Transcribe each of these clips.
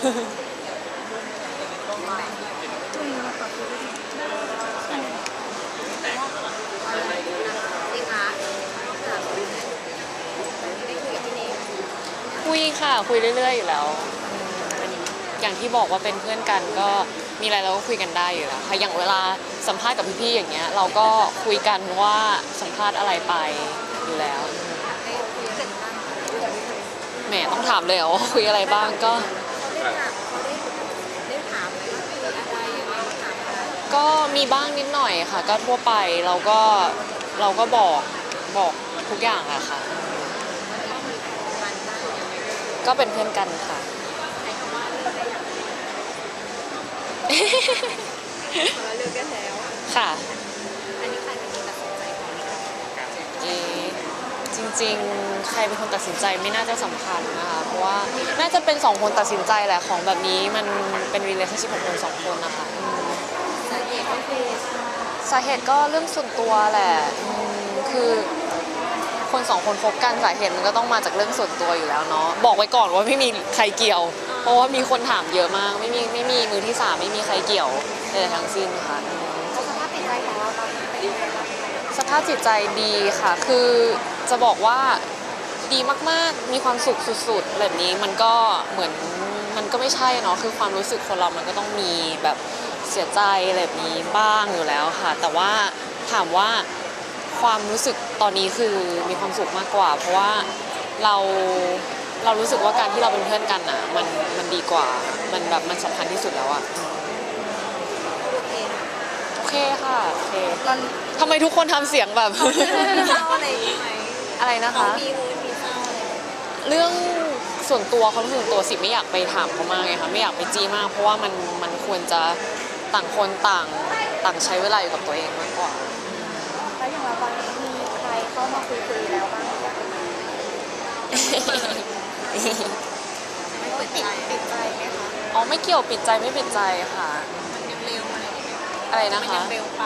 คุยค่ะ คุยเรื่อยๆอยู่แล้วอืมเป็นอย่างที่บอกว่าเป็นเพื่อนกันก็มีอะไรเราก็คุยกันได้อยู่แล้วค่ะอย่างเวลาสัมภาษณ์กับพี่ๆอย่างเงี้ย เราก็คุยกันว่าสัมภาษณ์อะไรไปอยู่แล้วแหมต้องถามเลยเหรอว่าคุยอะไรบ้างก็ เขาได้ถามเขาได้ได้ถามไหมว่าคุยอะไรยังไงถามอะไรก็มีบ้างนิดหน่อยค่ะ ก็ทั่วไปเราก็เราก็บอกบอกทุกอย่างอะค่ะวันนี้คุยกันประมาณบ้างยังไงก็เป็นเพื่อนกันค่ะใช้คำว่าเลิกได้ยังคนละ ริง ๆ ใครเป็นคนตัดสินใจไม่น่าจะสำคัญนะคะเพราะว่าน่าจะเป็นสองคนตัดสินใจแหละของแบบนี้มันเป็น relationship ของคนสองคนนะคะอืมสาเหตุก็คือสาเหตุก็เรื่องส่วนตัวแหละอืมคือคนสองคนคบกันสาเหตุมันก็ต้องมาจากเรื่องส่วนตัวอยู่แล้วเนาะบอกไว้ก่อนว่าไม่มีใครเกี่ยว เพราะว่ามีคนถามเยอะมากไม่มีไม่มีมือที่สามไม่มีใครเกี่ยวเลยทั้งสิ้นค่ะอืมสภาพจิตใจของเราตอนนี้เป็นยังไงบ้าง สภาพจิตใจดีค่ะ คือจะบอกว่าดีมากๆ มีความสุขสุด ๆ แบบนี้มันก็เหมือนมันก็ไม่ใช่เนาะ คือความรู้สึกคนเรามันก็ต้องมีแบบเสียใจแบบนี้บ้างอยู่แล้วค่ะ แต่ว่าถามว่าความรู้สึกตอนนี้คือมีความสุขมากกว่า เพราะว่าเราเรารู้สึกว่าการที่เราเป็นเพื่อนกันอะมันมันดีกว่า มันแบบมันสำคัญที่สุดแล้วอะโอเคนะ เคค่ะโอเคตอนทำไมทุกคนทำเสียงแบบ เศร้าอะไรอย่างงี้ไหมอะไรนะเขาคะ มีมูลมีเศร้าอะไรไหมเรื่องส่วนตัวความรู้สึกส่วนตัวสิไม่อยากไปถามเขามากไงคะไม่อยากไปจี้มาก เพราะว่ามันมันควรจะต่างคนต่างต่างใช้เวลาอยู่กับตัวเองมากกว่า แล้วอย่างเราตอนนี้มีใครเข้ามาคุยคุยแล้วบ้างหรือยังไม่ติดใจติดใจไหมคะ อ๋อไม่เกี่ยวปิดใจไม่ปิดใจค่ะ มันยังเร็วอะไร อย่างเงี้ยอะไรนะมันคะ ยังเร็วไป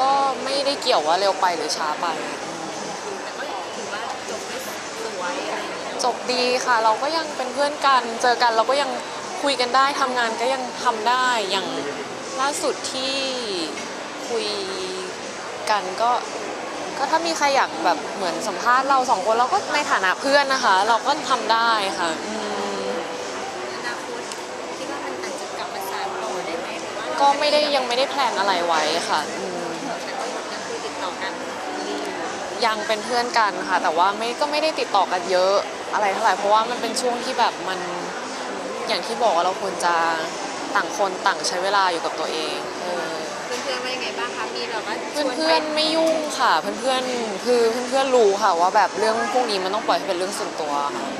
ก็ไม่ได้เกี่ยวว่าเร็วไปหรือช้าไป แต่ก็ถือว่าจบได้สวยอะไรอย่างเงี้ยจบดีค่ะ เราก็ยังเป็นเพื่อนกัน เจอกันเราก็ยังคุยกันได้ทำงานก็ยังทำได้อย่างล่าสุดที่คุยกันก็ ก็ถ้ามีใครอยากแบบเหมือนสัมภาษณ์เราสองคนเราก็ในฐานะเพื่อนนะคะ เราก็ทำได้ค่ะอืม ก็ไม่ได้ยังไม่ได้แพลนอะไรไว้ค่ะอืมแต่ก็ยังคุยติดต่อกันดีอยู่ยังเป็นเพื่อนกันค่ะ แต่ว่าไม่ก็ไม่ได้ติดต่อกันเยอะอะไรเท่าไหร่เพราะว่ามันเป็นช่วงที่แบบมันอย่างที่บอกว่าเราควรจะต่างคนต่างใช้เวลาอยู่กับตัวเองเออ เพื่อนๆว่ายังไงบ้างคะมีแบบว่าชเพื่อนวนเพื่อนๆไม่ยุ่งค่ะ เพื่อนเพื่อนๆคือเพื่อนเพื่อนๆรู้ค่ะว่าแบบเรื่องพวกนี้มันต้องปล่อยให้เป็นเรื่องส่วนตัวค่ะโอเคค่ะขอบคุณค่ะ